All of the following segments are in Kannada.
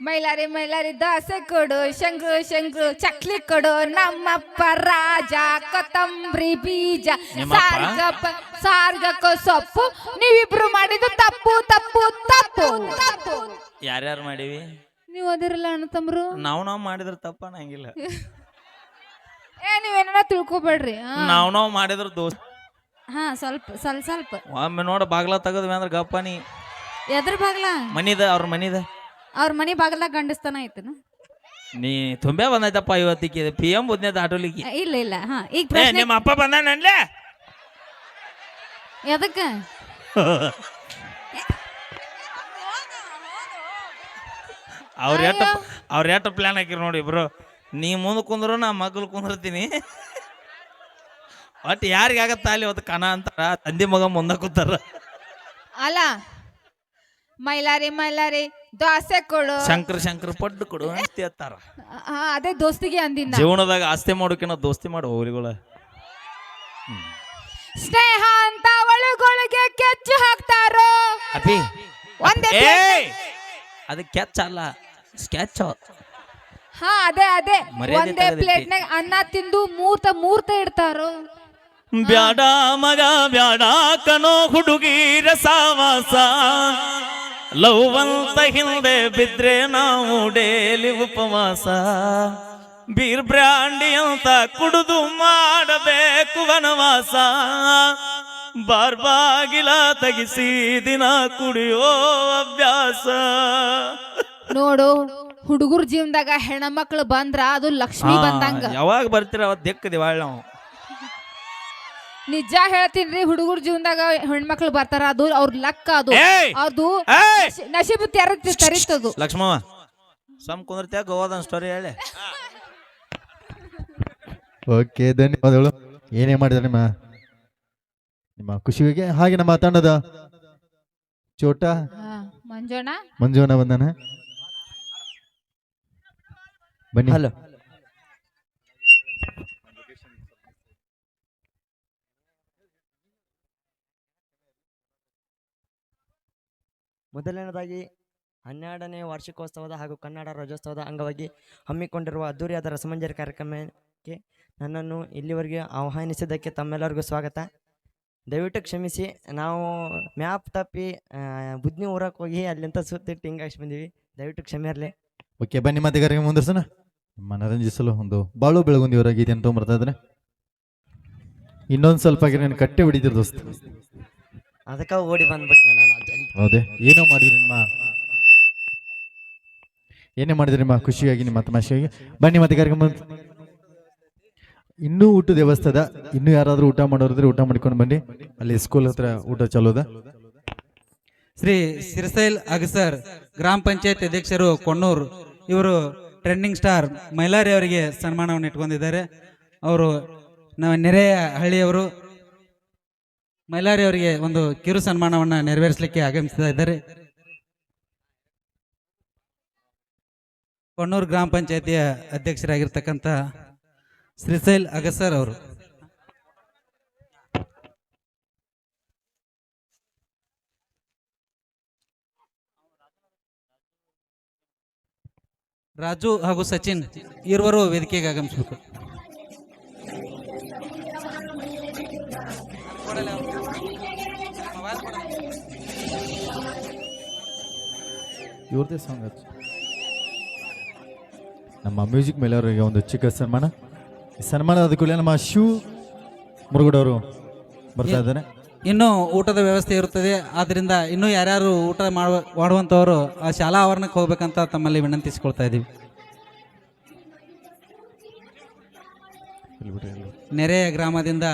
ಮೈಲಾರಿ ಮೈಲಾರಿ ದಾಸೆ ಕೊಡು ಶಂಕು ಶಂಕು ಚಕ್ಲಿ ಕೊಡು ನಮ್ಮಪ್ಪ ರಾಜ ಕೊತ್ತಂಬರಿ ಬೀಜ? ಸಾರ್ಗಪ್ಪ ಸಾರ್ಗಕ್ಕೋ ಸೊಪ್ಪು ನೀವಿಬ್ರು ಮಾಡಿದ್ದು ತಪ್ಪು ತಪ್ಪು ತಪ್ಪು. ತಪ್ಪು ಯಾರ್ಯಾರು ಮಾಡಿವಿ? ನೀವು ಅದಿರಲ್ಲ ಅಣ್ಣ ತಮ್ರು? ನಾವು ನಾವು ಮಾಡಿದ್ರೆ ತಪ್ಪ ಅನ್ನಂಗಿಲ್ಲ. ಏ ನೀವೇನ ತಿಳ್ಕೊಬೇಡ್ರಿ. ನಾವು ನಾವು ಮಾಡಿದ್ರೆ ದೋಸ್ತ. ಹಾ ಸ್ವಲ್ಪ ಸ್ವಲ್ಪ ಸ್ವಲ್ಪ. ಒಮ್ಮೆ ನೋಡ ಬಾಗ್ಲ ತೆಗದ್ವಿ ಅಂದ್ರೆ ಗಪ್ಪ ನೀ. ಎದ್ರ ಬಾಗ್ಲ? ಮನಿದ ಅವ್ರ ಮನಿದ. ಅವ್ರ ಮನೆ ಬಾಗಲ್ದಾಗ ಗಂಡಸ್ತಾನ ಐತನ ನೀ ತುಂಬೆ ಬಂದೈತಪ್ಪ ಇವತ್ತಿಗೆ ಪಿ ಎಂ ಬುದ್ನೇದ ಆಟೋಲಿಕ್ಕೆ ಇಲ್ಲ ಇಲ್ಲ ಹಾ ಈಗ ಏ ಪ್ರಶ್ನೆ ನಿಮ್ಮ ಅಪ್ಪ ಬಂದಾನನ್ಲೇ ಎದಕ್ಕ? ಅವ್ರ ಎಟ್ಟ ಅವ್ರ ಎಟ್ಟ ಪ್ಲಾನ್ ಹಾಕಿರ್ ನೋಡಿ ಇಬ್ರು ನೀ ಮುಂದೆ ಕುಂದ್ರು ನಾ ಮಗ್ಳು ಕುಂದಿರ್ತೀನಿ. ಒಟ್ಟು ಯಾರಿಗೆ ಆಗತ್ತ ಅಲ್ಲಿ ಅವತ್ತು ಕಣ ಅಂತಾರ? ತಂದೆ ಮಗ ಮುಂದೆ ಕೂತಾರ. ಅಲ್ಲ ಮೈಲಾರಿ ಮೈಲಾರಿ. ದೋಸೆ ಕೊಡು. ಶಂಕರ್ ಶಂಕರ್ ಪಡ್ಡು ಕೊಡು ಅಂತ ಹೇಳ್ತಾರ. ಆ, ಅದೇ ದೋಸ್ತಿಗೆ ಅಂದಿನ ಜೀವನದಾಗ ಆಸ್ತಿ ಮಾಡೋಕಿನ ದೋಸ್ತಿ ಮಾಡು ಹೋಗ್ಲಿಗಳ ಸ್ನೇಹ ಅಂತ ಒಳಗೊಳಗೆ ಕೆಚ್ಚು ಹಾಕ್ತಾರೋ? ಅಪಿ ಒಂದೇ ಅದು ಕೆಚ್ಚ ಅಲ್ಲ ಸ್ಕೆಚ್ ಹಾ ಅದೇ ಅದೇ. ಮರ್ಯಾದೆ ಒಂದೇ ಪ್ಲೇಟ್ ಪ್ಲೇಟ್ನಾಗ ಅನ್ನ ತಿಂದು ಮೂರ್ತ ಮೂರ್ತ ಇಡ್ತಾರೋ? ಬ್ಯಾಡ ಮಗ ಬ್ಯಾಡ ಕನೋ ಹುಡುಗಿ ಸಾವಾಸ ಲವ್ ಅಂತ ಹಿಂದೆ ಬಿದ್ರೆ ನಾವು ಡೇಲಿ ಉಪವಾಸ. ಬೀರ್ ಬ್ರ್ಯಾಂಡಿ ಅಂತ ಕುಡಿದು ಮಾಡಬೇಕು ವನವಾಸ. ಬಾರ್ಬಾಗಿಲ ತಗಿಸಿ ದಿನ ಕುಡಿಯೋ ಅಭ್ಯಾಸ. ನೋಡು ಹುಡುಗರ ಜೀವನದಾಗ ಹೆಣ್ಮಕ್ಳು ಬಂದ್ರ ಅದು ಲಕ್ಷ್ಮಿ ಬಂದಂಗ. ಯಾವಾಗ ಬರ್ತೀರ ಅವತ್ತು ದಿಕ್ಕದಿವ ನಾವು ನಿಜ ಹೇಳ್ತೀನಿ ಹುಡುಗರ ಜೀವನದಾಗ ಹೆಣ್ಮಕ್ಳು ಬರ್ತಾರ ಅದು ಅವ್ರ ಲಕ್ಕ ಅದು. ಏಯ್! ಅದು ಏಯ್! ನಶಿ- ನಶೀಬು ಅದು ತರಿತದು. ಲಕ್ಷ್ಮವ್ವ ಸಮ್ ಕುಂದಿರ್ತ್ಯಾ ಗೋವಾದನ್ ಸ್ಟೋರಿ ಹೇಳಿ. ಓಕೆ ಧನ್ಯವಾದಗಳು. ಏನೇ ಮಾಡಿದ ನಿಮ್ಮ ನಿಮ್ಮ ಖುಷಿಗೆ ಹಾಗೆ ನಮ್ಮ ತಂಡದ ಚೋಟ? ಹಾ, ಮಂಜಣ್ಣ ಮಂಜುವನ ಬಂದನ? ಬನ್ನಿ. ಹಲೋ ಮೊದಲನೇದಾಗಿ ಹನ್ನೆರಡನೇ ವಾರ್ಷಿಕೋತ್ಸವದ ಹಾಗೂ ಕನ್ನಡ ರಾಜ್ಯೋತ್ಸವದ ಅಂಗವಾಗಿ ಹಮ್ಮಿಕೊಂಡಿರುವ ಅದ್ದೂರಿಯಾದ ರಸಮಂಜರಿ ಕಾರ್ಯಕ್ರಮಕ್ಕೆ ನನ್ನನ್ನು ಇಲ್ಲಿವರೆಗೆ ಆಹ್ವಾನಿಸಿದ್ದಕ್ಕೆ ತಮ್ಮೆಲ್ಲರಿಗೂ ಸ್ವಾಗತ. ದಯವಿಟ್ಟು ಕ್ಷಮಿಸಿ, ನಾವು ಮ್ಯಾಪ್ ತಪ್ಪಿ ಬುದ್ಧಿ ಊರಕ್ಕೆ ಹೋಗಿ ಅಲ್ಲಿಂದ ಸುತ್ತಿಟ್ಟು ಹಿಂಗಾಗಿ ಬಂದೀವಿ. ದಯವಿಟ್ಟು ಕ್ಷಮೆ ಇರಲಿ. ಓಕೆ, ಬನ್ನಿ ಮತ್ತೆ ಕಾರ್ಯಕ್ರಮ ಮುಂದುವರ್ಸೋಣ. ಮನರಂಜಿಸಲು ಒಂದು ಬಾಳು ಬೆಳಗುಂದಿಯವರ ಗೀತೆಯನ್ನು ತೊಗೊಂಬರ್ತಾ ಇದ್ರೆ ಇನ್ನೊಂದು ಸ್ವಲ್ಪ ನಾನು ಕಟ್ಟೆ ಹೊಡಿತಿರ್ ದೋಸ್ತ. ಅದಕ್ಕೆ ಓಡಿ ಬಂದ್ಬಿಟ್ಟೆ ನಾನು ಜಲ್ದಿ ಹೌದೇ? ಏನೋ ಮಾಡಿದ್ರಿ ನಿಮ್ಮ ಏನೇ ಮಾಡಿದ್ರಿ ನಿಮ್ಮ ಖುಷಿಯಾಗಿ ನಿಮ್ಮ ತಮಾಷೆಯಾಗಿ ಬನ್ನಿ ಮತ್ತೆ ಕಾರ್ಯಕ್ರಮ ಇನ್ನೂ ಊಟದ ವ್ಯವಸ್ಥೆದ ಇನ್ನೂ ಯಾರಾದರೂ ಊಟ ಮಾಡೋರಿದ್ರೆ ಊಟ ಮಾಡ್ಕೊಂಡು ಬನ್ನಿ. ಅಲ್ಲಿ ಸ್ಕೂಲ್ ಹತ್ರ ಊಟ ಚಲೋದ ಶ್ರೀ ಸಿರಸೈಲ್ ಅಗಸರ್ ಗ್ರಾಮ ಪಂಚಾಯತ್ ಅಧ್ಯಕ್ಷರು ಕೊಣ್ಣೂರು ಇವರು ಟ್ರೆಂಡಿಂಗ್ ಸ್ಟಾರ್ ಮೈಲಾರಿ ಅವರಿಗೆ ಸನ್ಮಾನವನ್ನು ಇಟ್ಕೊಂಡಿದ್ದಾರೆ. ಅವರು ನಮ್ಮ ನೆರೆಯ ಹಳ್ಳಿಯವರು ಮೈಲಾರಿ ಅವರಿಗೆ ಒಂದು ಕಿರು ಸನ್ಮಾನವನ್ನು ನೆರವೇರಿಸಲಿಕ್ಕೆ ಆಗಮಿಸ್ತಾ ಇದ್ದಾರೆ. ಕೊಣ್ಣೂರು ಗ್ರಾಮ ಪಂಚಾಯತಿಯ ಅಧ್ಯಕ್ಷರಾಗಿರ್ತಕ್ಕಂಥ ಶ್ರೀಸೈಲ್ ಅಗಸರ್ ಅವರು. ರಾಜು ಹಾಗೂ ಸಚಿನ್ ಇರುವರು ವೇದಿಕೆಗೆ ಆಗಮಿಸಬೇಕು. ಇವ್ರದೇ ಸಾಂಗ್ ಅದು. ನಮ್ಮ ಮ್ಯೂಸಿಕ್ ಮೇಲೆ ಅವರಿಗೆ ಒಂದು ಚಿಕ್ಕ ಸನ್ಮಾನ. ಈ ಸನ್ಮಾನ ಆದ ಕೂಡಲೇ ನಮ್ಮ ಶಿವ್ ಮುರುಗುಡವರು ಬರ್ತಾ ಇದ್ದಾರೆ. ಇನ್ನೂ ಊಟದ ವ್ಯವಸ್ಥೆ ಇರುತ್ತದೆ. ಆದ್ದರಿಂದ ಇನ್ನೂ ಯಾರ್ಯಾರು ಊಟ ಮಾಡುವ ಮಾಡುವಂಥವರು ಆ ಶಾಲಾ ಆವರಣಕ್ಕೆ ಹೋಗ್ಬೇಕಂತ ತಮ್ಮಲ್ಲಿ ವಿನಂತಿಸಿಕೊಳ್ತಾ ಇದ್ದೀವಿ. ನೆರೆಯ ಗ್ರಾಮದಿಂದ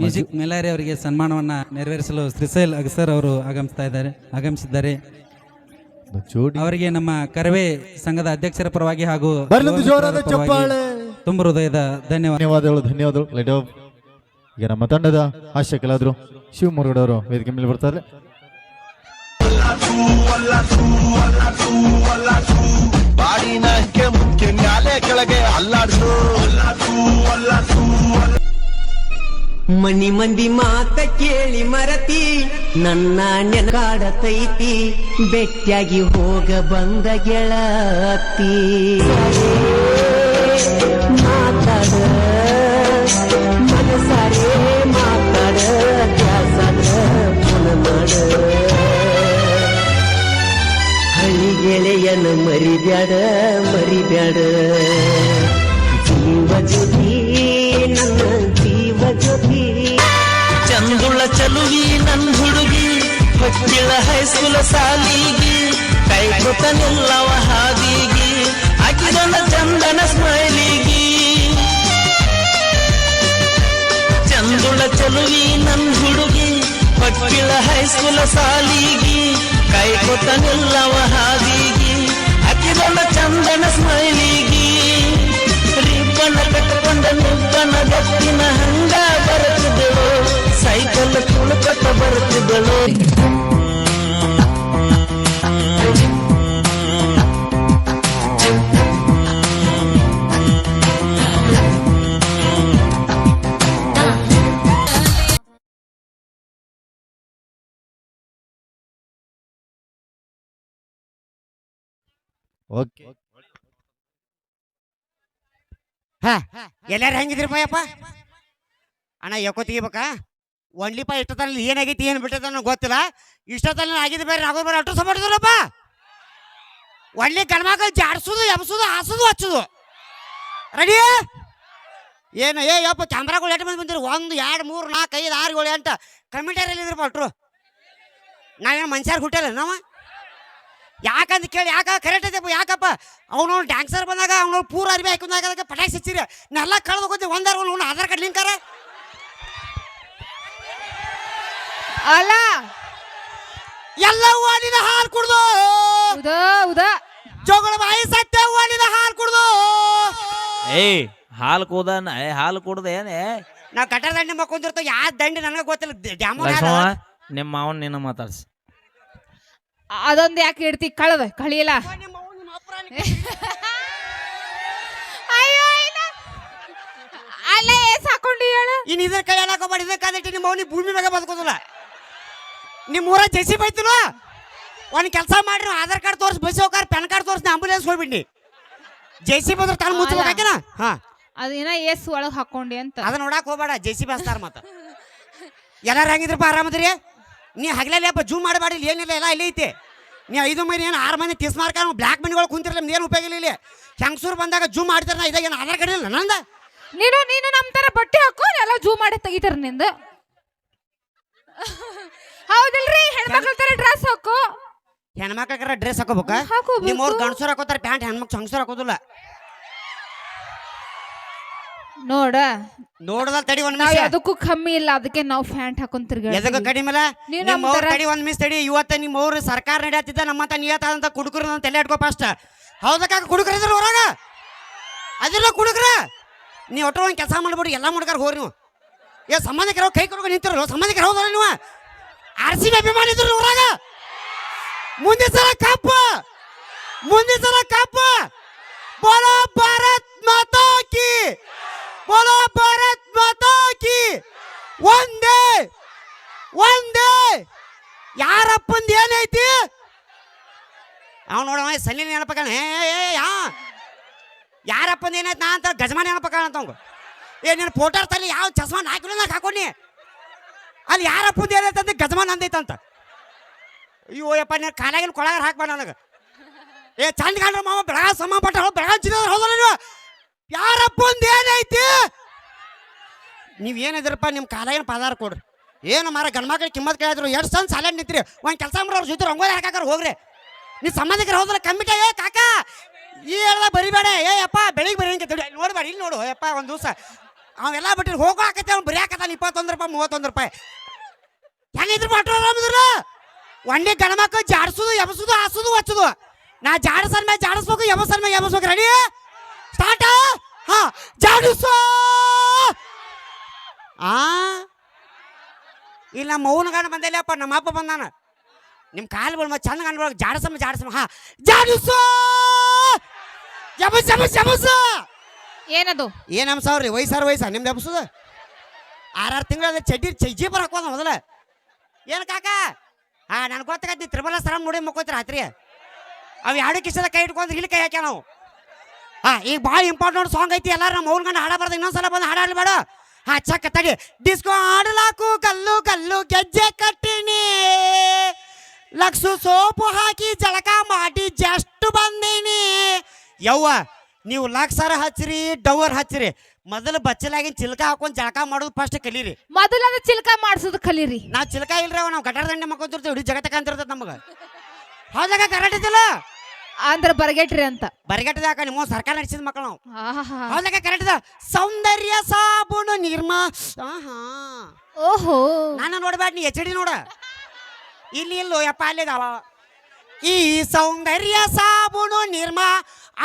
ಮ್ಯೂಸಿಕ್ ಮೇಲಾರಿ ಅವರಿಗೆ ಸನ್ಮಾನವನ್ನು ನೆರವೇರಿಸಲು ಶ್ರೀಸೈಲ್ ಅಗಸರ್ ಅವರು ಆಗಮಿಸ್ತಾ ಇದ್ದಾರೆ ಆಗಮಿಸಿದ್ದಾರೆ. ಜೋಡಿ. ಅವರಿಗೆ ನಮ್ಮ ಕರವೇ ಸಂಘದ ಅಧ್ಯಕ್ಷರ ಪರವಾಗಿ ಹಾಗೂ ಬರ್ಲೊಂದು ಜೋರಾದ ಚಪ್ಪಾಳೆ. ತುಂಬ ಹೃದಯದ ಧನ್ಯವಾದ. ಧನ್ಯವಾದಗಳು ಧನ್ಯವಾದಗಳು. ಲೈಟ್ ಆಫ್ ಈಗ ನಮ್ಮ ತಂಡದ ಆಶಯ ವೇದಿಕೆ ಮೇಲೆ ಬರ್ತಾರೆ. ಬಾಡಿನ ಕೆಳಗೆ ಅಲ್ಲಾಡ್ಸು. ಮನಿ ಮಂದಿ ಮಾತ ಕೇಳಿ ಮರತಿ, ನನ್ನ ನೆನಕಾಡತೈತಿ ಬೆಟ್ಟಿಯಾಗಿ ಹೋಗ ಬಂದ ಗೆಳತಿ. ಮಾತಾಡ, ಮನಸಾರೆ ಮಾತಾಡ ಮಾಡ. ಹಳ್ಳಿ ಗೆಳೆಯನ ಮರಿಬ್ಯಾಡ ಮರಿಬ್ಯಾಡ. ಚಲುವಿ ನನ್ ಹುಡುಗಿ ಹೊಕ್ಕಿಳ ಹೈಸ್ಕೂಲ ಸಾಲಿಗಿ, ಕೈ ನಿಲ್ಲವ ಹಾದಿಗಿ ಅಕಿದನ ಚಂದನ ಸ್ಮೈಲಿಗಿ. ಚಂದುಳ ಚಲುವಿ, ನನ್ ಹುಡುಗಿ ಹೊಕ್ಕಿಳ ಹೈಸ್ಕೂಲ ಸಾಲಿಗಿ, ಕೈ ನಿಲ್ಲವ ಹಾದಿಗಿ ಅಕಿದನ ಚಂದನ ಸ್ಮೈಲಿಗಿ. ರಿಬ್ಬನ ಕಟ್ಟಕೊಂಡ ನಿಬ್ಬನ ಗಟ್ಟಿನ ಹಂಗ ಬರುತ್ತಿದ್ದಳು ಸೈಕಲ್ ತುಳುಕಟ್ಟ ಬರುತ್ತಿದ್ದಳು. ಓಕೆ. ಹಾ ಎಲ್ಲಾರು ಹೆಂಗಿದ್ರಿ ಅಪ್ಪ ಅಣ್ಣ ಯಾಕೋ ತೆಗಿಬೇಕಾ? ಒನ್ಲಿಪ ಇಷ್ಟೊತ್ತಲ್ಲಿ ಏನಾಗೈತಿ, ಏನು ಬಿಟ್ಟದ ನನಗೆ ಗೊತ್ತಿಲ್ಲ. ಇಷ್ಟೊತ್ತಲ್ಲಿ ಆಗಿದ್ದು ಬೇರೆ ಆಗೋದು ಬೇರೆ ಅಷ್ಟು ಸಮಾಡ್ತಾರಪ್ಪ ಒಳ್ಳೆ ಗಣಮಗ ಜಾಡಿಸೋದು, ಎಬ್ಸೋದು, ಹಾಸೋದು, ಹಚ್ಚೋದು. ರೆಡಿ ಏನು, ಏ, ಯಪ್ಪ, ಕ್ಯಾಮ್ರಾಗಳು ಎಷ್ಟು ಮಂದಿ ಬಂದಿರಿ ಒಂದು, ಎರಡು, ಮೂರು, ನಾಲ್ಕು, ಐದು, ಆರು, ಏಳು, ಎಂಟು. ಕಮಿಟಿಯರಲ್ಲಿ ಇದ್ರಪ್ಪ ಅಟ್ರು. ನಾವೇನು ಮನುಷ್ಯರು ಹುಟ್ಟಿಲ್ಲ ನಾವು? ಯಾಕಂತ ಕೇಳಿ, ಯಾಕ? ಕರೆಕ್ಟ್ ಐತಪ್ಪ ಯಾಕಪ್ಪ? ಅವನು ಡ್ಯಾನ್ಸರ್ ಬಂದಾಗ, ಅವನು ಪೂರ ಅರ್ಬಿ ಹಾಕಿದಾಗ ಪಟಾಕಿ ಸಿಚ್ಚಿರಿ ನೆಲ್ಲ ಕಳೆದು ಹೋಗ್ತೀವಿ ಒಂದಾರ ಅವ್ನು ಆಧಾರ್ ಕಾರ್ಡ್ ಲಿಂಕಾರ ಅಲ್ಲ. ಎಲ್ಲ ಹೂವಿನ ಹಾಲು ಕುಡ್ದು. ಹೌದ ಹೌದಾ ಜೋಗಳ ಬಾಯಿ ಸತ್ಯ ಹೂವಿನ ಹಾಲು ಕುಡ್ದು. ಏಯ್ ಹಾಲು ಕೂದನ ಏ ಹಾಲು ಕುಡ್ದು ಏನೇ? ನಾವು ಗಟ್ಟರ ದಂಡಿ ಮಕ್ಕೊಂದಿರ್ತಾವ ಯಾವ ದಂಡಿ ನನಗೆ ಗೊತ್ತಿಲ್ಲ. ಡ್ಯಾಮೋ ಲಕ್ಷ್ಮವ ನಿಮ್ಮ ಮಾವನ್ ನಿನ್ನ ಮಾತಾಡ್ಸಿ. ಅದೊಂದು ಯಾಕೆ ಇಡ್ತಿ? ಕಳದ ಕಳಿಯಲ್ಲ. ಅಯ್ಯೋ ಇಲ್ಲ. ಅಲ್ಲ ಏಸ್ ಹಾಕೊಂಡು ಹೇಳು. ಇನ್ ಇದ್ರ ಕೈ ಎಲ್ಲ ಹಾಕೋಬೇಡ ಇದ್ರ ಕಾದಿಟ್ಟು ನಿಮ್ಮ ಅವ್ನಿ ಭೂಮಿ ಮ್ಯಾಗ ಬದುಕೋದಿಲ್ಲ. ನಿಮ್ಮ ಊರ ಜೆಸಿ ಬೈತಿಲ್ವ? ಒಂದು ಕೆಲಸ ಮಾಡ್ರಿ ಆಧಾರ್ ಕಾರ್ಡ್ ತೋರಿಸಿ ಬಸ್ ಹೋಗಾರ ಪ್ಯಾನ್ ಕಾರ್ಡ್ ತೋರಿಸಿ ಆಂಬುಲೆನ್ಸ್ ಹೋಗ್ಬಿಡ್ನಿ. ಜೆ ಸಿ ಬಂದ್ರೆ ತಾನು ಮುಚ್ಚಬೇಕಾಕಿನ ಹಾ. ಅದೇನ ಎಸ್ ಒಳಗೆ ಹಾಕೊಂಡಿ ಅಂತ. ಅದ ನೋಡಕ್ ಹೋಗ್ಬೇಡ ಜೆ ಸಿ ಬಸ್ತಾರ ಮತ್ತ. ಎಲ್ಲಾರು ಹೆಂಗಿದ್ರಪ್ಪ ಆರಾಮದ್ರಿ? ನೀ ಹಗಲಲ್ಲಪ್ಪ ಜೂಮ್ ಮಾಡಬೇಡಿ ಇಲ್ಲಿ ಏನಿಲ್ಲ ಎಲ್ಲ ಇಲ್ಲಿ ಐತೆ. ನೀ ಐದು ಮಂದಿ ಏನು ಆರು ಮಂದಿ ತಿಸ್ ಮಾರ್ಕ ಬ್ಲ್ಯಾಕ್ ಮನಿಗಳು ಕುಂತಿರಲ್ಲ ನಿಮ್ದು ಏನು ಉಪಯೋಗ ಇಲ್ಲ ಇಲ್ಲಿ. ಹೆಂಗಸೂರು ಬಂದಾಗ ಜೂಮ್ ಮಾಡ್ತಾರ ಇದಾಗ ಏನು ಆಧಾರ್ ಕಾರ್ಡ್ ಇಲ್ಲ ನಂದ? ನೀನು ನೀನು ನಮ್ಮ ತರ ಬಟ್ಟೆ ಹಾಕೋ ಎಲ್ಲ ಜೂಮ್ ಮಾಡಿ ತೆಗಿತಾರ ನಿಂದ. ಹೌದಿಲ್ರಿ? ಹೆಣ್ಮಕ್ಳ ತರ ಡ್ರೆಸ್ ಹಾಕು. ಹೆಣ್ಮಕ್ಳ ಡ್ರೆಸ್ ಹಾಕೋಬೇಕ? ಹಾಕೋಬೇಕು. ನಿಮ್ಮವ್ರು ಗಂಡಸೂರು ಹಾಕೋತಾರ ಪ್ಯಾಂಟ್ ಹೆಣ್ಮಕ್ಳು ಸಂಗಸೂರ್ ಹಾಕೋದಿಲ್ಲ. ನೋಡ. ನೋಡದ ತಡಿ ಒಂದ್ ನಾವ್ ನಿಮಿಷ. ಅದಕ್ಕೂ ಕಮ್ಮಿ ಇಲ್ಲ ಅದಕ್ಕೆ ನಾವು ಪ್ಯಾಂಟ್ ಹಾಕೊಂಡ್ ಎದಕ್ಕ ತಿರ್ಗಾಡ್ತೀವಿ. ಕಡಿಮೆ ನೀವ್ ನಿಮ್ಮ ನಮ್ ತರ- ತಡಿ ಒಂದ್ ಮಿಸ್ ತಡಿ. ಇವತ್ತ ನಿಮ್ಮ ಅವ್ರ ಸರ್ಕಾರ ನಡೆಯತ್ತಿದ್ದ ನಮ್ಮಂತ ನಿಯತ್ತಾದಂತ ಕುಡುಕರು ಅಂತ ತಲೆ ಇಟ್ಕೋ ಫಸ್ಟ್ ಹೌದಕ್ಕ ಕುಡುಕರು ಇದ್ರ ಹೊರಗ? ಅದಿಲ್ಲ ಕುಡುಕ್ರ? ನೀ ಒಟ್ಟು ಒಂದ್ ಕೆಲಸ ಮಾಡ್ಬಿಡಿ ಎಲ್ಲ ಮಾಡ್ಕಾರ ಹೋರಿ ನೀವು. ಏ ಸಂಬಂಧಿಕರ ಕೈ ಕೊಡ್ಕೊಂಡು ನಿಂತಿರಲ್ಲ ಸಂಬಂಧಿಕರ ಹೌದಲ್ಲ ನೀವು? ಆರ್ ಸಿ ಬಿ ಅಭಿಮಾನಿ ಇದ್ರು ಊರಾಗ ಮುಂದಿನ ಸಲ ಕಪ್ಪ ಮುಂದಿನ ಸಲ ಕಪ್ಪ ಬೋಲೋ ಭಾರತ್ ಮಾತಾ ಕಿ. ಬೋಲೋ ಭಾರತ್ ಮಾತಾ ಕಿ. ಒಂದೇ ಒಂದೇ. ಯಾರಪ್ಪಂದ ಏನೈತಿ? ಅವ್ ನೋಡೋ ಸನ್ನಿ ನೆನಪಕ್ಕ ಏ ಯಾ? ಯಾರಪ್ಪಂದು ಏನೈತಿ ನಾ ಅಂತ ಗಜಮಾನ ನೆನಪಕ್ಕ ಅಂತ ಏ ನೀನು ಫೋಟೋ ತಲೆ ಯಾವ ಚಸ್ಮಾ ಹಾಕಿಲ್ಲ ನಾ ಹಾಕೊಂಡಿ? ಅಲ್ಲಿ ಯಾರಪ್ಪಂದು ಏನೈತೆ ಅಂತ ಅಂದೈತೆ ಅಂದೈತಂತ ಅಯ್ಯೋ ಯಪ್ಪ, ನೀನು ಕಾಲಾಗಿನ ಕೊಳಗಾರ ಹಾಕ್ಬೇಡ ನನಗೆ. ಏ ಚಂದ ಕಾಣ್ರ ಮಾವ ಬೆಳಗ ಸಮ ಪಟ್ಟ ಬೆಳಗ ಹೌದಲ್ಲ ನೀವು ಯಾರಪ್ಪಂದು ಏನೈತಿ? ನೀವು ಏನಿದ್ರಪ್ಪ ನಿಮ್ಮ ಕಾಲಾಗಿನ ಪದಾರ ಕೊಡ್ರಿ. ಏನು ಮಾರ ಗಂಡ್ಮಕ್ಳಿಗೆ ಕಿಮ್ಮತ್ ಕೇಳಿದ್ರು ಎರಡು ಸಣ್ಣ ಸಾಲ ನಿಂತ್ರಿ? ಒಂದು ಕೆಲಸ ಮಾಡೋರು ಜೊತೆ ರಂಗೋಲಿ ಹಾಕಾಕರ ಹೋಗ್ರಿ. ನೀವು ಸಂಬಂಧಿಕರು ಹೋದ್ರೆ ಕಮ್ಮಿಟ ಏ, ಕಾಕ? ಈ ಹೇಳ್ದ ಬರಿಬೇಡ. ಏ ಅಪ್ಪ ಬೆಳಿಗ್ಗೆ ಬರೀ ನೋಡ್ಬೇಡ, ಇಲ್ಲಿ ನೋಡು, ಯಪ್ಪ, ಒಂದು ದಿವಸ. ಅವೆಲ್ಲ ಬಿಟ್ಟು ಹೋಗೋ ಹಾಕತ್ತೆ ಅವ್ನು ಬರೀ ಇಪ್ಪತ್ತೊಂದು ರೂಪಾಯಿ, ಮೂವತ್ತೊಂದು ರೂಪಾಯಿ. ಹೆಂಗಿದ್ರು ಬಟ್ರು ಆರಾಮದ್ರ? ಒಂದೇ ಗಣಮಕ್ಕ ಜಾಡಿಸೋದು, ಎಬಸೋದು, ಹಾಸೋದು, ಹಚ್ಚೋದು. ನಾ ಜಾಡಸನ್ ಮೇಲೆ ಜಾಡಿಸ್ಬೇಕು, ಎಬಸನ್ ಮೇಲೆ ಎಬಸ್ಬೇಕು. ರೆಡಿ ಸ್ಟಾರ್ಟ್ ಹಾ, ಜಾಡಿಸೋ! ಆ? ಇಲ್ಲ ನಮ್ಮ ಮೌನ ಗಂಡ ಬಂದಿಲ್ಲಪ್ಪ ನಮ್ಮ ಅಪ್ಪ ಬಂದಾನ. ನಿಮ್ಮ ಕಾಲು ಮತ್ತೆ ಚಂದ ಗಂಡ ಜಾಡಸಮ್ಮ ಜಾಡಸಮ್ಮ. ಹಾ, ಜಾಡಿಸೋ! ಎಬಸ್ ಎಬಸ್ ಜಬಸ್ ಏನದು? ಏನ್ ಅಂಸಾವ್ರಿ ವಯಸ್ಸಾರ ವಯಸ್ಸ ನಿಮ್ದು ಹಬ್ಸದ ಆರಾರು ತಿಂಗಳ ಚಡ್ಡಿ ಚಜ್ಜಿ ಬರ ಹಾಕೋದ ಮೊದಲ. ಏನು ಕಾಕ? ಹಾ ನನ್ಗೆ ಗೊತ್ತಾಗತ್ತೆ ತ್ರಿಬಲ ಸರ ನೋಡಿ ಮಕ್ಕೋತಿ ರಾತ್ರಿ. ಅವ್ ಎರಡು ಕಿಸದ ಕೈ ಇಟ್ಕೊಂಡ್ರೆ ಇಲ್ಲಿ ಕೈ ಹಾಕ್ಯ ನಾವು ಹಾ ಈಗ ಭಾಳ ಇಂಪಾರ್ಟೆಂಟ್ ಸಾಂಗ್ ಐತಿ, ಎಲ್ಲಾರು ನಮ್ಮ ಅವ್ನ ಗಂಡ ಹಾಡ ಬರ್ದ ಇನ್ನೊಂದ್ಸಲ ಬಂದು ಹಾಡಾಡ್ಲಿ ಬೇಡ ಹಾ ಚಕ್ಕ ತಡಿ ಡಿಸ್ಕೋ ಆಡಲಾಕು ಕಲ್ಲು ಕಲ್ಲು, ಗೆಜ್ಜೆ ಕಟ್ಟಿನಿ. ಲಕ್ಸು ಸೋಪು ಹಾಕಿ ಜಳಕ ಮಾಡಿ ಜಸ್ಟ್ ಬಂದೀನಿ. ಯವ್ವ ನೀವು ಲಾಕ್ಸಾರ ಹಚ್ಚಿರಿ ಡವರ್ ಹಚ್ಚಿರಿ. ಮೊದಲು ಬಚ್ಚಲಾಗಿನ ಚಿಲ್ಕ ಹಾಕೊಂಡು ಜಳಕ ಮಾಡೋದು ಫಸ್ಟ್ ಕಲೀರಿ. ಮೊದಲ ಚಿಲ್ಕ ಮಾಡ್ಸೋದು ಕಲೀರಿ. ನಾವು ಚಿಲ್ಕ ಇಲ್ರಿ ಅವ ನಾವು ಗಟಾರ ದಂಡೆ ಮಕ್ಕೊಂತಿರ್ತೀವಿ ಇಡೀ ಜಗತ್ತ ಕಾಂತಿರ್ತದೆ ನಮಗೆ. ಹೌದಾಗ ಕರೆಕ್ಟ್ ಇದಿಲ್ಲ ಅಂದ್ರ ಬರಗೆಟ್ರಿ ಅಂತ. ಬರಿಗಟ್ಟದ ಯಾಕ ನಿಮ್ಮ ಸರ್ಕಾರ ನಡೆಸಿದ ಮಕ್ಕಳು ನಾವು. ಆಹಾ ಹೌದಾಗ ಕರೆಕ್ಟ್ ಸೌಂದರ್ಯ ಸಾಬೂನು ನಿರ್ಮಾ ಆಹಾ. ಓಹೋ. ನಾನು ನೋಡ್ಬೇಡ ನೀ ಎಚ್ ಡಿ ನೋಡ. ಇಲ್ಲಿ ಇಲ್ಲೋ ಯಪ್ಪ ಅಲ್ಲಿದಾವ. ಈ ಸೌಂದರ್ಯ ಸಾಬೂನು ನಿರ್ಮಾ.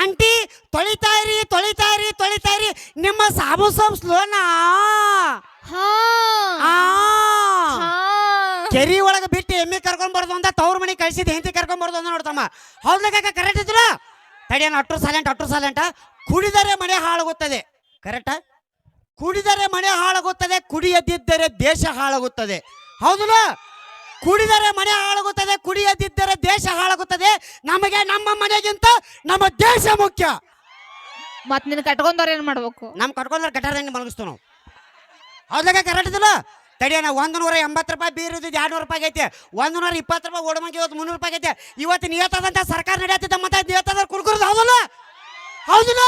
ಅಂಟಿ ತೊಳಿತಾಯಿರಿ ತೊಳಿತಾಯಿರಿ ತೊಳಿತಾಯಿರಿ. ನಿಮ್ಮ ಸಾಬು ಸೋಪ್ ಸ್ಲೋನಾ. ಕೆರಿ ಒಳಗೆ ಬಿಟ್ಟು ಎಮ್ಮೆ ಕರ್ಕೊಂಡ್ ಬರ್ದು ಅಂತ ತವ್ರ ಮನೆ ಕಳ್ಸಿದ್ ಹೆಂಡತಿ ಕರ್ಕೊಂಡ್ ಬರ್ದು ಅಂತ ನೋಡ್ತಮ್ಮ ಕಾಕ ಕರೆಕ್ಟ್ ಇದ್ರ ತಡಿಯನ್ ಅಟ್ರು ಸೈಲೆಂಟ್ ಅಟ್ರು ಸೈಲೆಂಟ್ ಕುಡಿದರೆ ಮನೆ ಹಾಳಾಗುತ್ತದೆ. ಕರೆಕ್ಟ್ ಕುಡಿದರೆ ಮನೆ ಹಾಳಾಗುತ್ತದೆ ಕುಡಿಯದಿದ್ದರೆ ದೇಶ ಹಾಳಾಗುತ್ತದೆ. ಹೌದಲ್ಲ? ಕುಡಿದರೆ ಮನೆ ಹಾಳಾಗುತ್ತದೆ ಕುಡಿಯದಿದ್ದರೆ ದೇಶ ಹಾಳಾಗುತ್ತದೆ. ನಮಗೆ ನಮ್ಮ ಮನೆಗಿಂತ ನಮ್ಮ ದೇಶ ಮುಖ್ಯ. ಮತ್ ನಿನ್ ಕಟ್ಕೊಂಡವ್ರ ಏನ್ ಮಾಡ್ಬೇಕು? ನಮ್ ಕಟ್ಕೊಂಡ್ರೆ ಗಟಾರದಂಗೆ ಮಲಗಿಸ್ತು ನಾವು? ಅದಕ್ಕೆ ಕರೆಕ್ಟ್ ಇದಲ್ಲ? ತಡಿಯಣ ಒಂದು ನೂರ ಎಂಬತ್ತು ರೂಪಾಯಿ ಬೀರ್ ಇದ್ದಿದ್ದು ಎರಡು ನೂರು ರೂಪಾಯಿ ಐತೆ ಒಂದು ನೂರ ಇಪ್ಪತ್ತು ರೂಪಾಯಿ ಓಡಮಂಗಿ ಇವತ್ತು ಮುನ್ನೂರು ರೂಪಾಯಿ ಐತೆ ಇವತ್ತು ನಿಯತದಂತ ಸರ್ಕಾರ ನಡೆಯತ್ತಿದ್ದ ಮತ್ತೆ ನಿಯತ್ತಾದ ಕುಡ್ಕುರ್ದು ಹೌದಲ್ಲ? ಹೌದಿಲ್ಲ?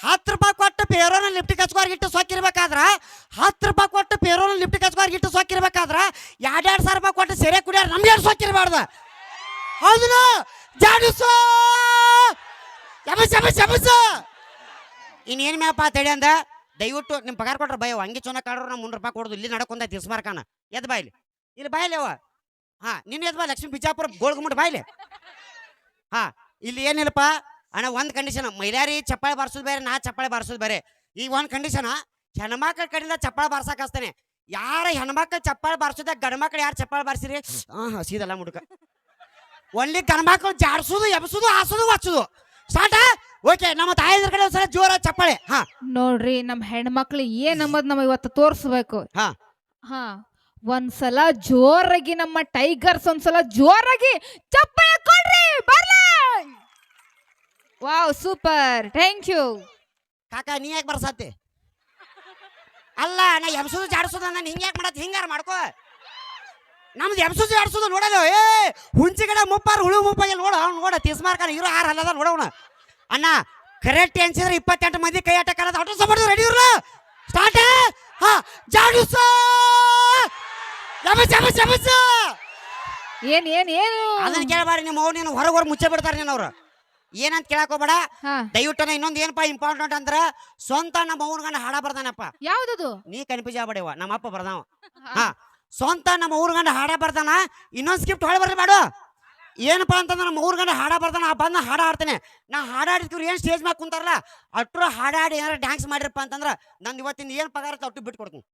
ಹತ್ತು ರೂಪಾಯಿ ಕೊಟ್ಟು ಪೇರೋನ ಲಿಫ್ಟ್ ಹಚ್ಕೋರ್ಗೆ ಇಟ್ಟು ಸೊಕ್ಕಿರ್ಬೇಕಾದ್ರೆ ಹತ್ತು ರೂಪಾಯಿ ಕೊಟ್ಟು ಪೇರೋನ ಲಿಫ್ಟ್ ಹಚ್ಕೋರ್ಗೆ ಇಟ್ಟು ಸೊಕ್ಕಿರ್ಬೇಕಾದ್ರೆ ಎರಡು ಎರಡು ಸಾವಿರ ರೂಪಾಯಿ ಕೊಟ್ಟು ಸೆರೆ ಕುಡಿಯೋರು ನಮ್ಗೆ ಎರಡು ಸೊಕ್ಕಿರ್ಬಾರ್ದ ಹೌದಿಲ್ಲ ಜಾಡಿಸೋ ಯಬಸ್ ಯಬಸ್ ಯಬಸ್ ಇನ್ನೇನು ಮ್ಯಾಪ ತಡಿ ಅಂದ? ದಯವಿಟ್ಟು ನಿಮ್ಮ ಪಗಾರ ಕೊಟ್ರೆ ಬಾಯ್ ಹಂಗೆ ಚೊನ್ನ ಕಾಡ್ರು ನಾವು ಮುನ್ನೂರು ರೂಪಾಯಿ ಕೊಡೋದು, ಇಲ್ಲಿ ನಡ್ಕೊಂಡ ತಿಸ್ಮಾರ್ಕಾನ ಎದ್ ಬಾಯ್ಲಿ ಇಲ್ಲಿ. ಬಾಯ್ಲಿ ಅವ ಹಾ ನಿನ್ನ ಎದ್ ಬಾ, ಲಕ್ಷ್ಮೀ ಬಿಜಾಪುರ ಗೋಳ್ಗುಮಟ್ ಬಾಯ್ಲಿ ಹಾ, ಇಲ್ಲಿ ಏನಿಲ್ಲಪ್ಪ? ಅಣ್ಣ ಒಂದು ಕಂಡೀಷನ್ ಮೈಲಾರಿ ಚಪ್ಪಾಳೆ ಬಾರಿಸೋದು ಬೇರೆ ನಾ ಚಪ್ಪಾಳೆ ಬಾರಿಸೋದು ಬೇರೆ. ಈ ಒಂದು ಕಂಡೀಷನ್ ಹೆಣ್ಮಕ್ಳ ಕಡೆಯಿಂದ ಚಪ್ಪಾಳೆ ಬಾರ್ಸಕ್ ಹಚ್ತಾನೆ ಯಾರ ಹೆಣ್ಮಕ್ಳು ಚಪ್ಪಾಳೆ ಬಾರಿಸೋದ ಗಂಡ್ಮಕ್ಳು ಯಾರು ಚಪ್ಪಾಳೆ ಬಾರಿಸಿರಿ? ಹಾಂ ಹಸಿದಲ್ಲ ಮುಡುಕ. ಒಳ್ಳೆ ಗಂಡ್ಮಕ್ಳು ಜಾಡ್ಸೋದು ಎಬ್ಸೋದು ಹಾಸೋದು ಹಚ್ಚೋದು. ಸಾಟ? ಓಕೆ ನಮ್ಮ ತಾಯಿದ್ರ ಕಡೆ ಒಂದ್ಸಲ ಜೋರ ಚಪ್ಪಾಳೆ. ಹಾ. ನೋಡ್ರಿ ನಮ್ಮ ಹೆಣ್ಮಕ್ಳು ಏನ್ ಅಂಬದ್ ನಮ್ಮ ಇವತ್ತು ತೋರ್ಸ್ಬೇಕು. ಹಾ. ಹಾ ಒಂದ್ಸಲ ಜೋರಾಗಿ ನಮ್ಮ ಟೈಗರ್ಸ್ ಒಂದ್ಸಲ ಜೋರಾಗಿ ಚಪ್ಪಾಳೆ ವಾವ್ ಸೂಪರ್ ಥ್ಯಾಂಕ್ ಯು ಕಾಕ ನೀ ಯಾಕೆ ಬರ್ಸತ್ತಿ? ಅಲ್ಲ ನಾ ಎಬ್ಸೋದು ಜಾಡ್ಸೋದು ನಾನು ಹಿಂಗೆ ಯಾಕೆ ಮಾಡತ್ತೆ? ಹಿಂಗಾರ ಮಾಡ್ಕೋ. ನಮ್ದು ಎಬ್ಸೋದು ಜಾಡ್ಸೋದು ನೋಡಲ್ಲ ಏ ಹುಂಚಿ ಕಡೆ ಮುಪ್ಪಾರು ಹುಳು ಮುಪ್ಪಾಗಿ ನೋಡು. ಅವ್ನು ನೋಡ ತಿಸ್ಮಾರ್ಕಾನ ಇರೋ ಆರು ಅಲ್ಲದ ನೋಡೋಣ ಅಣ್ಣ ಕರೆಕ್ಟ್ ಎನ್ಸಿದ್ರೆ ಇಪ್ಪತ್ತೆಂಟು ಮಂದಿ ಕೈ ಆಟ ಕಾಲದ ಆಟೋ ಸಪೋರ್ಟ್ ರೆಡಿ ಇರ್ಲ? ಸ್ಟಾರ್ಟ್ ಹಾ ಜಾಡಿಸ! ಎಬಸ್ ಎಬಸ್ ಎಬಸ್! ಏನ್ ಏನ್ ಏನು? ಅದನ್ನ ಕೇಳಬಾರಿ ನಿಮ್ಮ ಅವ್ರು ನೀನು ಹೊರಗೆ ಹೊರ ಮುಚ್ಚೆ ಬಿಡ್ತಾರೆ ನೀನು ಅವ್ರು. ಏನಂತ ಕೇಳಕೋಬೇಡ ಹೋಗ್ಬೇಡ. ಹಾ. ಇನ್ನೊಂದ್ ಏನಪ್ಪ ಇಂಪಾರ್ಟೆಂಟ್ ಅಂದ್ರ ಸ್ವಂತ ನಮ್ಮ ಅವ್ನ ಹಾಡ ಬರ್ದಾನಪ್ಪ. ಯಾವ್ದದು? ನೀ ಕನ್ಫ್ಯೂಸ್ ಆಗ್ಬೇಡವ ನಮ್ಮ ಅಪ್ಪ ಬರ್ದಾವ ಹಾ. ಸ್ವಂತ ನಮ್ಮ ಊರ ಗಂಡ ಹಾಡ ಬರ್ದಾನ ಇನ್ನೊಂದ್ ಸ್ಕ್ರಿಪ್ಟ್ ಹೊಳೆ ಬರ್ರಿ ಮಾಡು. ಏನಪ್ಪಾ ಅಂತಂದ್ರೆ ನಮ್ಮ ಊರ ಗಂಡ ಹಾಡ ಬರ್ದಾನ ಆ ಬಂದ ಹಾಡ ಹಾಡ್ತೇನೆ. ನಾ ಹಾಡಾಡಿದ್ರು ಏನ್ ಸ್ಟೇಜ್ ಮ್ಯಾಗ ಕುಂತಾರಲ್ಲ ಅಟ್ರು ಹಾಡಾಡಿ ಏನಾರ ಡ್ಯಾನ್ಸ್ ಮಾಡಿರಪ್ಪ ಅಂತಂದ್ರ ನಂದು ಇವತ್ತಿನ ಏನ್ ಪಗಾರ ಐತೆ ಅಟ್ಟು ಬಿಟ್ಟು ಕೊಡ್ತೀನಿ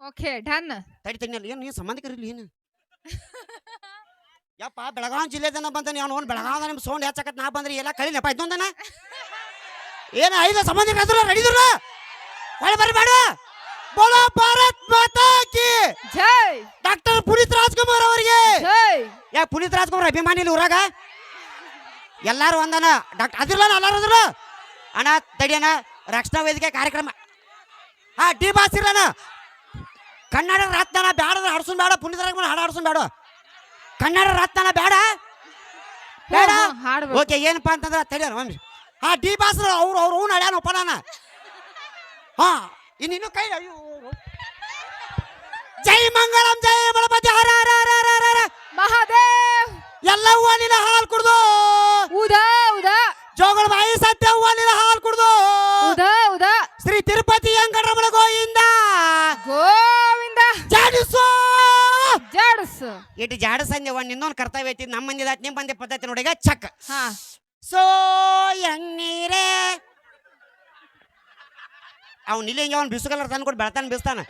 ಓಕೆ ಡನ್ ತಡಿ ತಡಿ ಏನು ನೀನು ಸಂಬಂಧಿಕರಿಲ್ಲ ಏನು? ಯಪ್ಪ ಬೆಳಗಾವಿ ಜಿಲ್ಲೆದನ ಬಂದ ಅವನು ಬೆಳಗಾವ ನಿಮ್ಮ ಸೌಂಡ್ ಹೆಚ್ಚಕತ್ ನಾ ಬಂದ್ರಿ ಎಲ್ಲ ಕಳಿನಪ್ಪ ಇದೊಂದನ ಏನು ಐದು ಸಂಬಂಧಿಕರು ಅದ್ರ ನಡೀದ್ರ ಹೊಳೆ ಬರ್ರಿ ಬೇಡ ಬೋಲೋ ಭಾರತ್ ಮಾತಾ ಕಿ! ಜೈ! ಡಾಕ್ಟರ್ ಪುನೀತ್ ರಾಜ್ಕುಮಾರ್ ಅವರಿಗೆ! ಜೈ! ಯಾ ಪುನೀತ್ ರಾಜ್ಕುಮಾರ್ ಅಭಿಮಾನಿ ಇಲ್ಲಿ ಊರಾಗ? ಎಲ್ಲಾರು ಒಂದನ ಡಾಕ್ಟರ್ ಅದಿರ್ಲ ಎಲ್ಲಾರು ಅದ್ರ ಅಣ್ಣ ತಡಿಯನ ರಕ್ಷಣಾ ವೇದಿಕೆ ಕಾರ್ಯಕ್ರಮ. ಹಾ ಡಿ ಬಾಸ್ ಇರ್ಲಣ್ಣ ಕನ್ನಡ ರತ್ನ ಬೇಡ ಹಾಡ್ಸೋನ್ ಬೇಡ ಪುನೀತ್ ರಾಜ್ಕುಮಾರ್ ಹಾಡು ಹಾಡ್ಸೋನ್ ಬೇಡ ಕನ್ನಡ ರತ್ನ ಬೇಡ. ಬೇಡ. ಓಕೆ ಏನಪ್ಪಾ ಅಂತಂದ್ರೆ ತಡಿಯೋಣ ಒಂದು ಹಾ ಡಿ ಬಾಸ್ ಅವ್ರು ಅವ್ರು ಅವ್ನು ಅಡ್ಯಾನಪ್ಪ ನಾನು. ಹಾ ಇನ್ನಿನ್ನು ಕೈ ಜೈ ಮಂಗಳಂ ಜೈ ಬಲಪತಿ ಹರ ಹರ ಹರ ಹರ ಹರ ಹರ. ಮಹಾದೇವ್. ಎಲ್ಲ ಹೂವನಿನ ಹಾಲು ಕುಡ್ದು. ಉದಾ ಉದ. ಜೋಗಳ ಬಾಯಿ ಸತ್ಯ ಹೂವನಿನ ಹಾಲು ಕುಡ್ದು. ಉದಾ ಉದ. ಶ್ರೀ ತಿರುಪತಿ ವೆಂಕಟರಮಣ ಗೋವಿಂದ. ಗೋವಿಂದ. ಜಾಡಿಸೋ ಇಟ್ಟು ಜಾಡಸಂಜೆ ಒಂದು ಇನ್ನೊಂದು ಕರ್ತವ್ಯ ಐತಿ ನಮ್ಮ ಮಂದಿ ನಿಮ್ಮ ಮಂದಿ ಪದ್ಧತಿ ನೋಡಿಗ ಚಕ್. ಹಾ. ಸೋ ಎಣ್ಣೀರೇ. ಅವ್ನು ಇಲ್ಲಿ ಹಿಂಗೆ ಅವ್ನು ಬಿಸುಗಲ್ಲ ತಂದು ಕೊಟ್ಟು ಬೆಳ್ತಾನೆ ಬಿಸ್ತಾನ.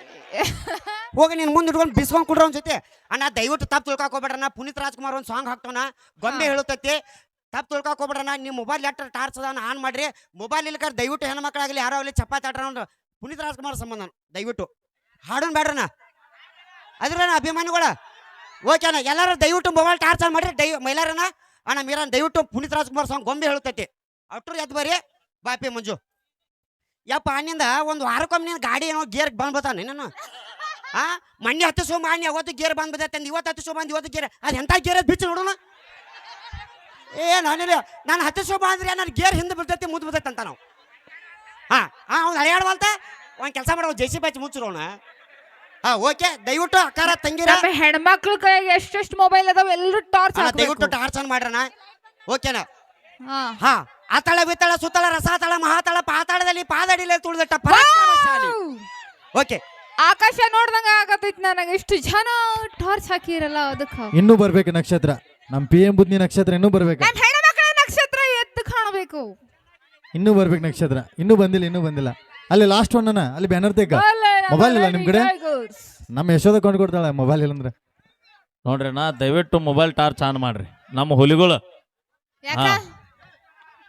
ಹೋಗಿ ನೀನು ಮುಂದೆ ಇಟ್ಕೊಂಡು ಬಿಸ್ಕೊಂಡು ಕೊಡ್ರ ಅವ್ನ ಜೊತೆ. ಅಣ್ಣ ದಯವಿಟ್ಟು ತಪ್ಪು ತಿಳ್ಕೊಕ್ ಹೋಗ್ಬೇಡ್ರಣ್ಣ. ಪುನೀತ್ ರಾಜ್ಕುಮಾರ್ ಒಂದು ಸಾಂಗ್ ಹಾಕ್ತಾನ ಗೊಂಬೆ ಹೇಳುತ್ತೆ ಹೇಳುತ್ತೈತಿ. ತಪ್ಪು ತಿಳ್ಕೊಕ್ ಹೋಗ್ಬೇಡ್ರಣ್ಣ. ನಿಮ್ಮ ಮೊಬೈಲ್ ಲ್ಯಾಟರ್ ಟಾರ್ಚ್ ಅದಾನ ಆನ್ ಮಾಡ್ರಿ. ಮೊಬೈಲ್ ಇಲ್ಲಕಾರ ದಯವಿಟ್ಟು ಹೆಣ್ಮಕ್ಳಾಗಲಿ ಯಾರೋ ಅಲ್ಲಿ ಚಪಾತಿ ಒಂದು ಪುನೀತ್ ರಾಜ್ಕುಮಾರ್ ಸಂಬಂಧ ದಯವಿಟ್ಟು. ಹಾಡೋನ್ ಬೇಡ್ರಣ್ಣ ಅದ್ರನ ಅಭಿಮಾನಿಗಳ. ಓಕೆನ ಎಲ್ಲರೂ ದಯವಿಟ್ಟು ಮೊಬೈಲ್ ಟಾರ್ಚ್ ಆನ್ ಮಾಡ್ರಿ ದಯ ಅಣ್ಣ ಮೀರನ್ ದಯವಿಟ್ಟು ಪುನೀತ್ ರಾಜ್ಕುಮಾರ್ ಸಾಂಗ್ ಗೊಂಬೆ ಹೇಳುತ್ತೈತಿ ಅಟ್ರು ಎದ್ದು ಬರ್ರಿ ಬಾಪಿ ಮಂಜು. ಯಪ್ಪ, ಅಣ್ಣಿಂದ ಒಂದು ವಾರಕ್ಕೊಮ್ಮೆ ನೀನು ಗಾಡಿ ಏನೋ ಗೇರ್ ಬಂದ್ ಬತ್ತಾನೆ ನಾನು ಹಾ ಮಣ್ಣೆ ಹತ್ತು ಸೋಮ ಅಣ್ಣ, ಅವತ್ತು ಗೇರ್ ಬಂದ್ ಬದೈತೆ ಇವತ್ತು ಸೋಮ ಬಂದು ಇವತ್ತು ಗೇರ್, ಅದು ಎಂಥ ಗೇರ್ ಬಿಚ್ಚು ನೋಡೋಣ ಏ, ನಾನಿಲ್ಲ, ನಾನು ಹತ್ತು ಸೋಮ ಅಂದ್ರೆ ನನ್ನ ಗೇರ್ ಹಿಂದೆ ಬೀಳ್ತೈತಿ ಮುಂದೆ ಬರ್ತೈತೆ ಅಂತ ನಾವು. ಹಾಂ ಹಾಂ, ಅವ್ನು ಹಳೆಯಾಡವಲ್ತ? ಒಂದು ಕೆಲಸ ಮಾಡೋ ಜೆ ಸಿ ಬಚ್ಚಿ ಮುಚ್ಚಿರೋಣ ಹಾಂ ಓಕೆ ದಯವಿಟ್ಟು ಅಕ್ಕಾರ ತಂಗಿರ. ನಮ್ಮ ಹೆಣ್ಮಕ್ಳ ಕೈಯಾಗ ಎಷ್ಟೆಷ್ಟು ಮೊಬೈಲ್ ಅದಾವ ಎಲ್ಲರೂ ಟಾರ್ಚ್ ಅಣ್ಣ, ದಯವಿಟ್ಟು ಟಾರ್ಚ್ ಆನ್ ಮಾಡ್ರಣ ಓಕೆನಾ? ಹಾ. ಹಾ ಆತಳ ಬಿತ್ತಳ ಸುತ್ತಳ ರಸಾತಳ ಮಹಾತಳ ಪಾತಾಳದಲ್ಲಿ ಪಾದಡಿಲೆ ತುಳಿದಟ್ಟ ಪರಾಕ್ರಮಶಾಲಿ. ಓಕೆ. ಆಕಾಶ ನೋಡ್ದಂಗ ಆಗತೈತಿ ನನಗೆ. ಇಷ್ಟು ಜನ ಟಾರ್ಚ್ ಹಾಕಿರಲ್ಲ ಅದಕ್ಕ. ಇನ್ನೂ ಬರ್ಬೇಕು ನಕ್ಷತ್ರ. ನಮ್ಮ ಪಿ ಎಂ ಬುದ್ಧಿ ನಕ್ಷತ್ರ ಇನ್ನೂ ಬರ್ಬೇಕು. ನನ್ನ ಹೆಣ್ಮಕ್ಳ ನಕ್ಷತ್ರ ಎದ್ದು ಕಾಣಬೇಕು. ಇನ್ನೂ ಬರ್ಬೇಕು ನಕ್ಷತ್ರ. ಇನ್ನೂ ಬಂದಿಲ್ಲ ಇನ್ನೂ ಬಂದಿಲ್ಲ. ಅಲ್ಲಿ ಲಾಸ್ಟ್ ಒನ್ ಅಲ್ಲಿ ಬ್ಯಾನರ್ ತೆಗ ಮೊಬೈಲ್ ಇಲ್ಲ ನಿಮ್ ಕಡೆ? ನಮ್ಮ ಯಶೋದ ಕೊಂಡು ಕೊಡ್ತಾಳೆ ಮೊಬೈಲ್ ಇಲ್ಲಂದ್ರೆ ನೋಡ್ರಿ ನಾ ದಯವಿಟ್ಟು ಮೊಬೈಲ್ ಟಾರ್ಚ್ ಆನ್ ಮಾಡ್ರಿ. ನಮ್ಮ ಹುಲಿಗಳು. ಯಾಕ? ಹಾ.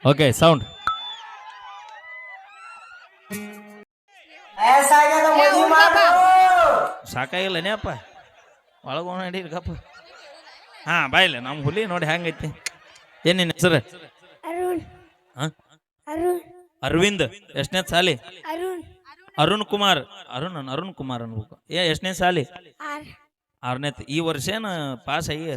ಓಕೆ ಸೌಂಡ್ ಸಾಕಾಗಿಲ್ಲ ಏನಪ್ಪ ಒಳಗೆ ನಡೀರಿಗಪ್ಪ ಹಾಂ ಬಾಯಿಲ್ಲ ನಮ್ಮ ಹುಲಿ ನೋಡಿ ಹೆಂಗೈತಿ. ಏನ್ ನಿನ್ನ ಹೆಸರು? ಅರುಣ್. ಅರವಿಂದ್. ಎಷ್ಟನೇ ಸಾಲಿ? ಅರುಣ್. ಕುಮಾರ್ ಅರುಣ್ ಅರುಣ್ ಕುಮಾರ್ ಅನ್ಬೇಕು. ಏ ಎಷ್ಟನೇ ಸಾಲಿ? ಆರನೇತ್. ಈ ವರ್ಷ ಏನ ಪಾಸ್ ಆಗಿ?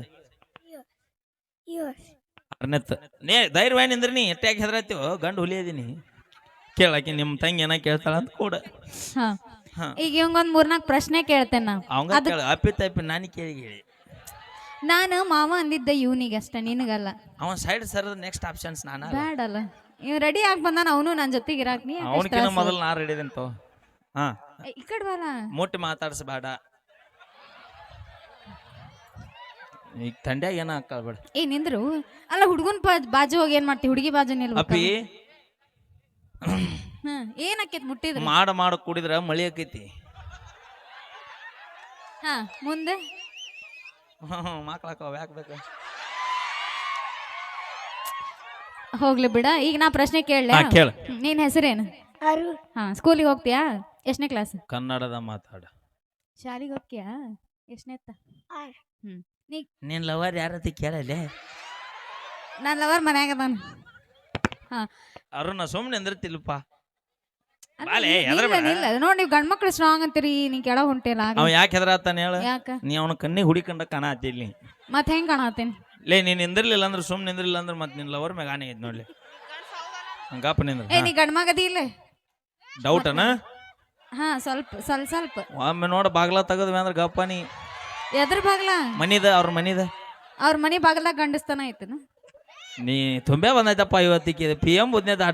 ಆರನೇತ್. ನೇ ಧೈರ್ಯ ನಿಂದ್ರಿ ನೀ ಎಟ್ಟಾಗಿ ಹೆದರತ್ತೀವೋ ಗಂಡು ಹುಲಿ ಅದೀನಿ ಕೇಳಾಕಿ ನಿಮ್ಮ ತಂಗಿ ಏನ ಕೇಳ್ತಾಳ ಅಂತ ಕೂಡ. ಹಾ. ಹಾ. ಈಗ ಇವಂಗೊಂದ್ ಮೂರ್ನಾಲ್ಕು ಪ್ರಶ್ನೆ ಕೇಳ್ತೇನೆ ನಾ ಅವಂಗ ಕೇಳ ಅಪ್ಪಿ ತಪ್ಪಿ ನಾನು ಕೇಳಿ ಕೇಳಿ. ನಾನು ಮಾವ ಅಂದಿದ್ದೆ ಇವನಿಗೆ ಅಷ್ಟೇ ನಿನಗಲ್ಲ. ಅವನ್ ಸೈಡ್ ಸರ್ ನೆಕ್ಸ್ಟ್ ಆಪ್ಷನ್ಸ್ ನಾನು ಬ್ಯಾಡಲ್ಲ. ಇವ್ ರೆಡಿ ಆಗಿ ಬಂದಾನ ಅವನು ನನ್ನ ಜೊತೆಗೆ ಇರಾಕ್. ನೀ ಯಾಕ್ ಅವನಕಿನ? ಮೊದಲು ನಾ ರೆಡಿ ತೋ. ಹಾ. ಏ, ಈ ಕಡೆ ಬಾರ ಮುಟ್ಟಿ ಮಾತಾಡ್ಸಬೇಡ ಈಗ ತಂಡ್ಯಾಗ ಏನ ಹಾಕಬೇಡ ಏ ನಿಂದ್ರು. ಅಲ್ಲ ಹುಡುಗನ್ ಬಾಜು ಹೋಗಿ ಏನ್ ಮಾಡ್ತಿ? ಹುಡುಗಿ ಬಾಜು ನಿಲ್ಬೇಕು? ಅಪ್ಪಿ. ಏನ್ ಆಕೇತ್ ಮುಟ್ಟಿದ್ರು? ಮಾಡ ಮಾಡ ಕುಡಿದ್ರ ಮಳಿ ಆಕೈತಿ. ಹಾ ಮುಂದೆ? ಮಕ್ಳಾಕವ ಯಾಕೆ ಬೇಕು. ಹೋಗ್ಲಿ ಬಿಡ. ಈಗ ನಾ ಪ್ರಶ್ನೆ ಕೇಳಲೆ? ನೀನ್ ಕೇಳ. ನಿನ್ ಹೆಸರೇನು? ಹಾ ಸ್ಕೂಲಿಗೆ ಹೋಗ್ತೀಯಾ? ಎಷ್ಟನೇ ಕ್ಲಾಸ್ ಕನ್ನಡದ ಮಾತಾಡ. ಶಾಲಿಗೆ ಹೋಗ್ತೀಯಾ? ಎಷ್ಟನೇತ್ತ ನಿನ್ ಲವರ್ ಯಾರತಿ ಕೇಳಲೆ? ನನ್ನ ಲವರ್ ಮನ್ಯಾಗ ಅದಾನ. ಅರುಣ ಸುಮ್ಮನೆ ನಿಂದಿರ್ತಿಲ್ಪ ಅಲ್ಲ, ಬಾಲೆ, ಇಲ್ಲ, ಹೆದ್ರ ಬೇಡ. ಇಲ್ಲ ನೋಡಿ ನೀವು ಗಂಡ್ ಮಕ್ಳು ಸ್ಟ್ರಾಂಗ್ ಅಂತೀರಿ ನೀ ಕೆಳ ಹೊಂಟಿಲ್ಲ. ಅವ ಯಾಕೆ ಹೆದರಾತಾನ ಹೇಳ? ಯಾಕ? ನೀ ಅವನ ಕಣ್ಣಿಗೆ ಹುಡಿಕಂಡ ಕಾಣತಿಲ್ಲಿ ಮತ್ ಹೆಂಗ್ ಕಾಣತ್ತೇನಿ ಲೇ ನೀನ್ ನಿಂದಿರ್ಲಿಲ್ಲ ಅಂದ್ರೆ ಸುಮ್ ನಿಂದಿರ್ಲಿಲ್ಲ ಅಂದ್ರೆ ಮತ್ತೆ ನಿನ್ ಲವರ್ ಮ್ಯಾಗ ಆನೆ ಐತ್ ನೋಡ್ಲಿ. ಏ ನಿಂದ್ರ. ನೀ ಗಣಮಗದಿ ಮಗದಿ ಇಲ್ಲ? ಡೌಟ್ ಅನ? ಹಾ ಸ್ವಲ್ಪ ಸ್ವಲ್ಪ ಸ್ವಲ್ಪ. ಒಮ್ಮೆ ನೋಡ ಬಾಗ್ಲ ತೆಗದ್ವಿ ಅಂದ್ರೆ ಗಪ್ಪ ನೀ. ಎದ್ರ ಬಾಗ್ಲ? ಮನಿದ ಅವ್ರ ಮನಿದ. ಅವ್ರ ಮನಿ ಬಾಗ್ಲ ಗಂಡಸ್ತನ ಐತನ? ನೀ ತುಂಬೆ ಬಂದೈತಪ್ಪ ಇವತ್ತಿಗೆ. P M ಬುದ್ನೇದ auto